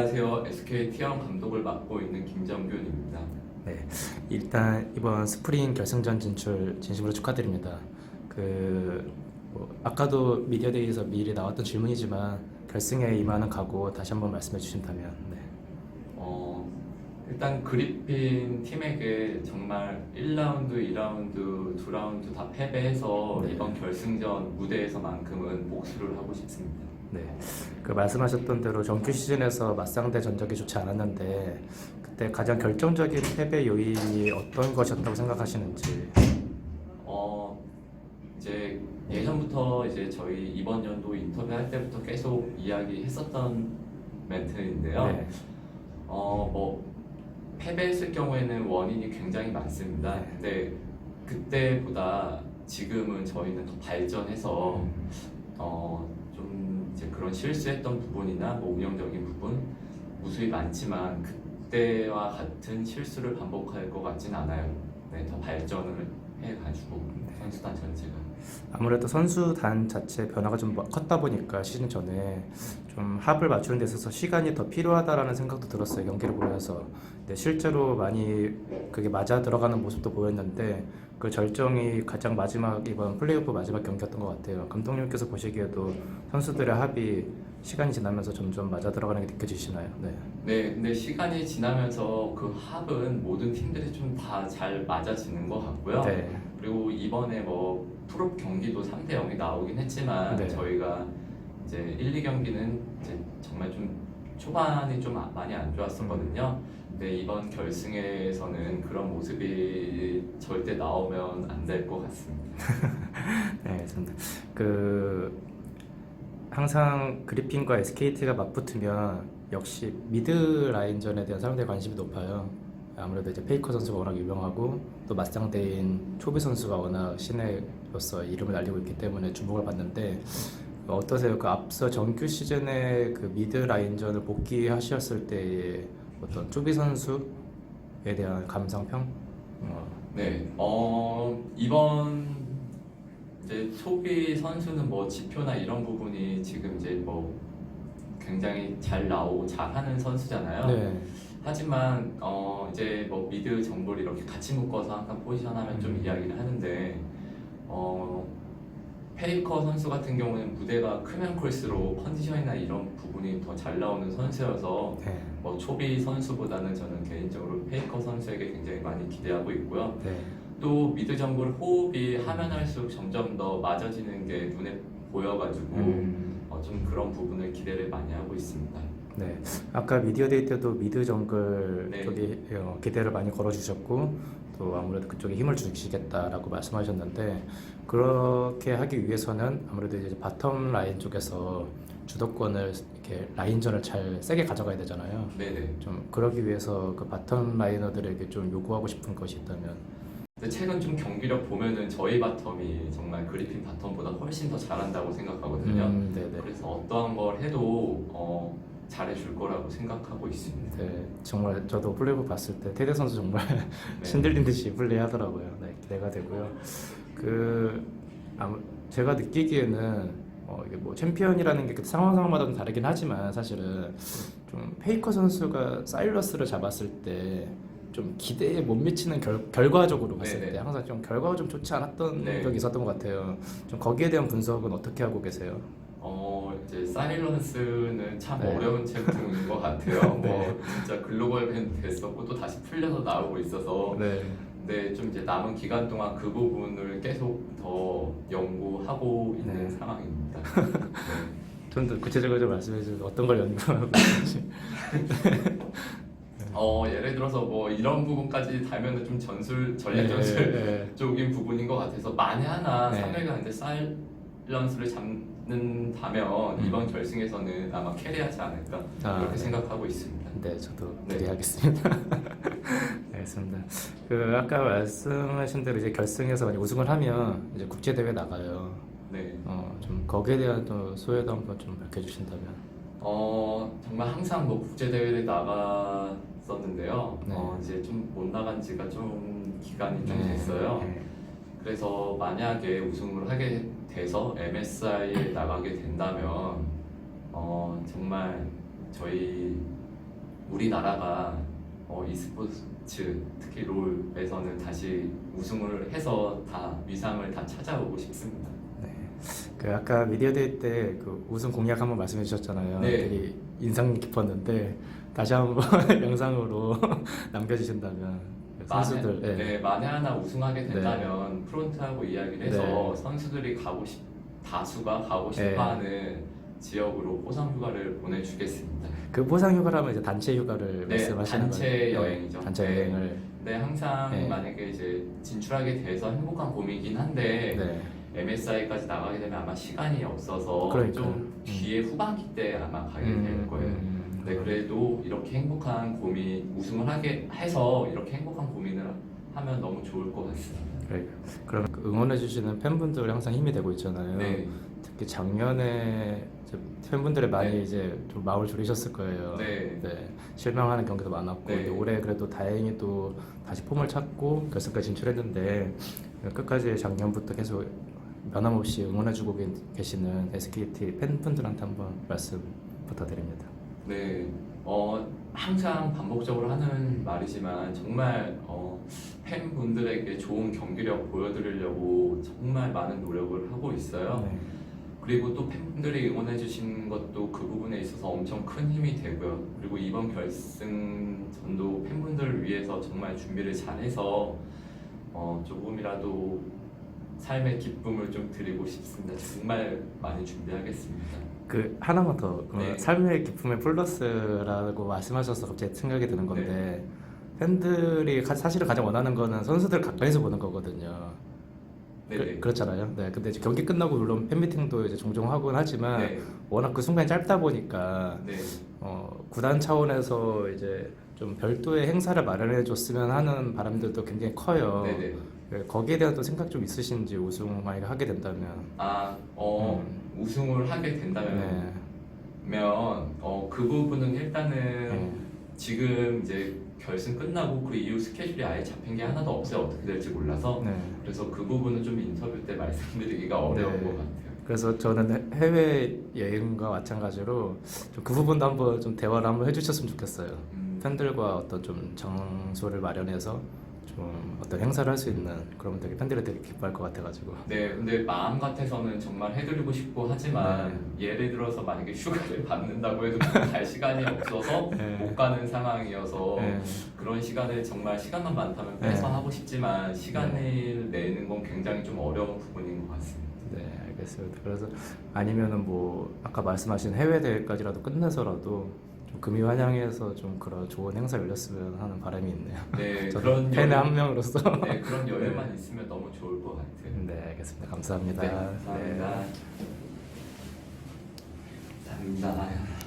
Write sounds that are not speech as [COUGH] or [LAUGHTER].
안녕하세요. SK 티원 감독을 맡고 있는 김정균입니다. 네, 일단 이번 스프링 결승전 진출 진심으로 축하드립니다. 그 뭐, 아까도 미디어데이에서 미리 나왔던 질문이지만 결승에 임하는 각오 다시 한번 말씀해 주신다면 네. 어, 일단 그리핀 팀에게 정말 1라운드, 2라운드, 2라운드 다 패배해서 네. 이번 결승전 무대에서만큼은 복수를 하고 싶습니다. 네, 그 말씀하셨던 대로 정규 시즌에서 맞상대 전적이 좋지 않았는데 그때 가장 결정적인 패배 요인이 어떤 것이었다고 생각하시는지 어, 이제 예전부터 이제 저희 이번 연도 인터뷰할 때부터 계속 이야기했었던 멘트인데요. 네, 어, 뭐 패배했을 경우에는 원인이 굉장히 많습니다. 네. 근데 그때보다 지금은 저희는 더 발전해서 음. 어, 좀 이제 그런 실수했던 부분이나 뭐 운영적인 부분 무수히 많지만 그때와 같은 실수를 반복할 것 같진 않아요. 네, 더 발전을 해가지고 선수단 전체가. 아무래도 선수단 자체 변화가 좀 컸다 보니까 시즌 전에 좀 합을 맞추는 데 있어서 시간이 더 필요하다라는 생각도 들었어요 경기를 보면서 근데 실제로 많이 그게 맞아 들어가는 모습도 보였는데 그 절정이 가장 마지막 이번 플레이오프 마지막 경기였던 것 같아요 감독님께서 보시기에도 선수들의 합이 시간이 지나면서 점점 맞아 들어가는 게 느껴지시나요? 네. 네, 근데 시간이 지나면서 그 합은 모든 팀들이 좀 다 잘 맞아지는 것 같고요. 네. 그리고 이번에 뭐 프로 경기도 3대 0이 나오긴 했지만 네. 저희가 이제 1, 2경기는 이제 정말 좀 초반이 좀 아- 많이 안 좋았었거든요. 근데 이번 결승에서는 그런 모습이 절대 나오면 안 될 것 같습니다. [LAUGHS] 네, 알겠습니다. 그 항상 그리핀과 SKT가 맞붙으면 역시 미드 라인전에 대한 사람들의 관심이 높아요. 아무래도 이제 페이커 선수가 워낙 유명하고 또 맞상대인 초비 선수가 워낙 신예로서 이름을 알리고 있기 때문에 주목을 받는데 어떠세요? 그 앞서 정규 시즌에 그 미드 라인전을 복귀하셨을 때의 어떤 초비 선수에 대한 감상평? 어, 네, 어, 이번 이제 초비 선수는 뭐 지표나 이런 부분이 지금 이제 뭐 굉장히 잘 나오고 잘하는 선수잖아요. 네. 하지만 어 이제 뭐 미드 정보를 이렇게 같이 묶어서 항상 포지션하면 좀 음. 이야기를 하는데 어 페이커 선수 같은 경우는 무대가 크면 클수록 컨디션이나 이런 부분이 더 잘 나오는 선수여서 네. 뭐 초비 선수보다는 저는 개인적으로 페이커 선수에게 굉장히 많이 기대하고 있고요. 네. 또 미드 정글 호흡이 하면 할수록 점점 더 맞아지는 게 눈에 보여가지고 음. 어, 좀 그런 부분을 기대를 많이 하고 있습니다. 네, 아까 미디어 데이 때도 미드 정글 네. 쪽에 어, 기대를 많이 걸어주셨고 또 아무래도 그쪽에 힘을 주시겠다라고 말씀하셨는데 그렇게 하기 위해서는 아무래도 이제 바텀 라인 쪽에서 주도권을 이렇게 라인전을 잘 세게 가져가야 되잖아요. 네네. 좀 그러기 위해서 그 바텀 라이너들에게 좀 요구하고 싶은 것이 있다면 근데 최근 좀 경기력 보면은 저희 바텀이 정말 그리핀 바텀보다 훨씬 더 잘한다고 생각하거든요. 음, 네네. 그래서 어떠한 걸 해도 어, 잘해줄 거라고 생각하고 있습니다. 네, 정말 저도 플레이오프 봤을 때 테드 선수 정말 네. 신들린 듯이 플레이하더라고요. 네, 기대가 되고요. 그 아무 제가 느끼기에는 어, 이게 뭐 챔피언이라는 게 상황 상황마다 좀 다르긴 하지만 사실은 좀 페이커 선수가 사일러스를 잡았을 때 좀 기대에 못 미치는 결, 결과적으로 봤을 네네. 때 항상 좀 결과가 좀 좋지 않았던 네. 적이 있었던 것 같아요. 좀 거기에 대한 분석은 어떻게 하고 계세요? 어 이제 사일런스는 참 네. 어려운 챕터인 것 같아요. [LAUGHS] 네. 뭐 진짜 글로벌 밴 됐었고 또 다시 풀려서 나오고 있어서 네. 근데 좀 이제 남은 기간 동안 그 부분을 계속 더 연구하고 있는 네. 상황입니다. [LAUGHS] 좀더 구체적으로 좀 말씀해 주세요. 어떤 걸 연구하고 [LAUGHS] 있는지. 어 예를 들어서 뭐 이런 부분까지 달면은 좀 전술 전략 전술 네. [LAUGHS] 쪽인 부분인 것 같아서 만에 하나 네. 3회가 이제 사일런스를 잡는다면 음. 이번 결승에서는 아마 캐리하지 않을까 아, 이렇게 네. 생각하고 있습니다. 네, 저도 네. 기대하겠습니다. [LAUGHS] 알겠습니다. 그 아까 말씀하신 대로 이제 결승에서 만약 우승을 하면 이제 국제 대회 나가요. 네. 어, 좀 거기에 대한 또 소회도 한번 좀 밝혀주신다면. 어 정말 항상 뭐 국제 대회를 나갔었는데요. 네. 어 이제 좀 못 나간 지가 좀 기간이 좀 네. 됐어요. 네. 그래서 만약에 우승을 하게 돼서 MSI에 나가게 된다면 어 정말 저희 우리나라가 어, e스포츠 특히 롤에서는 다시 우승을 해서 다 위상을 다 찾아오고 싶습니다. 네. 그 아까 미디어데이 때 그 우승 공약 한번 말씀해 주셨잖아요. 네. 되게 인상 깊었는데 다시 한번 [LAUGHS] 영상으로 [LAUGHS] 남겨주신다면 그 선수들 만에, 예. 네, 만에 하나 우승하게 된다면 프론트하고 이야기를 해서 네. 선수들이 가고 싶 다수가 가고 네. 싶어하는 지역으로 포상 휴가를 보내주겠습니다. 그 보상 휴가라면 이제 단체 휴가를 네, 말씀하시는 단체 거예요. 여행이죠. 단체 네. 여행을 네, 항상 네. 만약에 이제 진출하게 돼서 행복한 봄이긴 한데 네. MSI까지 나가게 되면 아마 시간이 없어서 그러니까요. 좀 음. 뒤에 후반기 때 아마 가게 될 음, 거예요. 음, 네, 그래도 이렇게 행복한 고민 우승을 하게 해서 이렇게 행복한 고민을 하면 너무 좋을 것 같습니다. 그래. 그럼 그 응원해주시는 팬분들 항상 힘이 되고 있잖아요. 네, 특히 작년에 이제 팬분들이 많이 네. 이제 좀 마음을 졸이셨을 거예요. 네. 실망하는 경기도 많았고 네. 근데 올해 그래도 다행히 또 다시 폼을 찾고 결승까지 진출했는데 끝까지 작년부터 계속 변함없이 응원해주고 계- 계시는 SKT 팬분들한테 한번 말씀 부탁드립니다. 네, 어, 항상 반복적으로 하는 말이지만 정말 어, 팬분들에게 좋은 경기력 보여드리려고 정말 많은 노력을 하고 있어요. 네. 그리고 또 팬분들이 응원해 주신 것도 그 부분에 있어서 엄청 큰 힘이 되고요. 그리고 이번 결승전도 팬분들을 위해서 정말 준비를 잘해서 어, 조금이라도 삶의 기쁨을 좀 드리고 싶습니다. 정말 많이 준비하겠습니다. 그 하나만 더그 네. 삶의 기쁨의 플러스라고 말씀하셔서 갑자기 생각이 드는 건데 네. 팬들이 가- 사실은 가장 원하는 거는 선수들 가까이서 보는 거거든요. 네네. 그, 렇잖아요 네, 근데 이제 경기 끝나고 물론 팬미팅도 이제 종종 하곤 하지만 네. 워낙 그 순간이 짧다 보니까 네. 어, 구단 차원에서 이제 좀 별도의 행사를 마련해 줬으면 하는 바람들도 굉장히 커요. 네네. 네, 거기에 대한 또 생각 좀 있으신지 우승 만약에 하게 된다면. 아, 어, 우승을 하게 된다면 네. 어, 그 부분은 일단은 네. 지금 이제 결승 끝나고 그 이후 스케줄이 아예 잡힌 게 하나도 없어요. 어떻게 될지 몰라서. 네. 그래서 그 부분은 좀 인터뷰 때 [LAUGHS] 말씀드리기가 어려운 네. 것 같아요. 그래서 저는 해외 여행과 마찬가지로 좀 그 부분도 한번 좀 대화를 한번 해주셨으면 좋겠어요. 음, 팬들과 어떤 좀 장소를 마련해서 좀 어떤 행사를 할 수 있는 그러면 되게 팬들이 되게 기뻐할 것 같아가지고. 네, 근데 마음 같아서는 정말 해드리고 싶고 하지만 예를 들어서 만약에 휴가를 [LAUGHS] 받는다고 해도 갈 시간이 없어서 [LAUGHS] 네. 못 가는 상황이어서 네. 그런 시간을 정말 시간만 많다면 빼서 네. 하고 싶지만 시간을 내는 건 굉장히 좀 어려운 부분인 것 같습니다. 네, 알겠습니다. 그래서 아니면은 뭐 아까 말씀하신 해외 대회까지라도 끝내서라도 금이환향에서 좀 그런 좋은 행사 열렸으면 하는 바람이 있네요. [LAUGHS] 네, 그런 팬의 여유- 한 명으로서. 네, 그런 [LAUGHS] 여유만 네. 있으면 너무 좋을 것 같아요. 네, 알겠습니다. 감사합니다. 네, 감사합니다. 네. 감사합니다.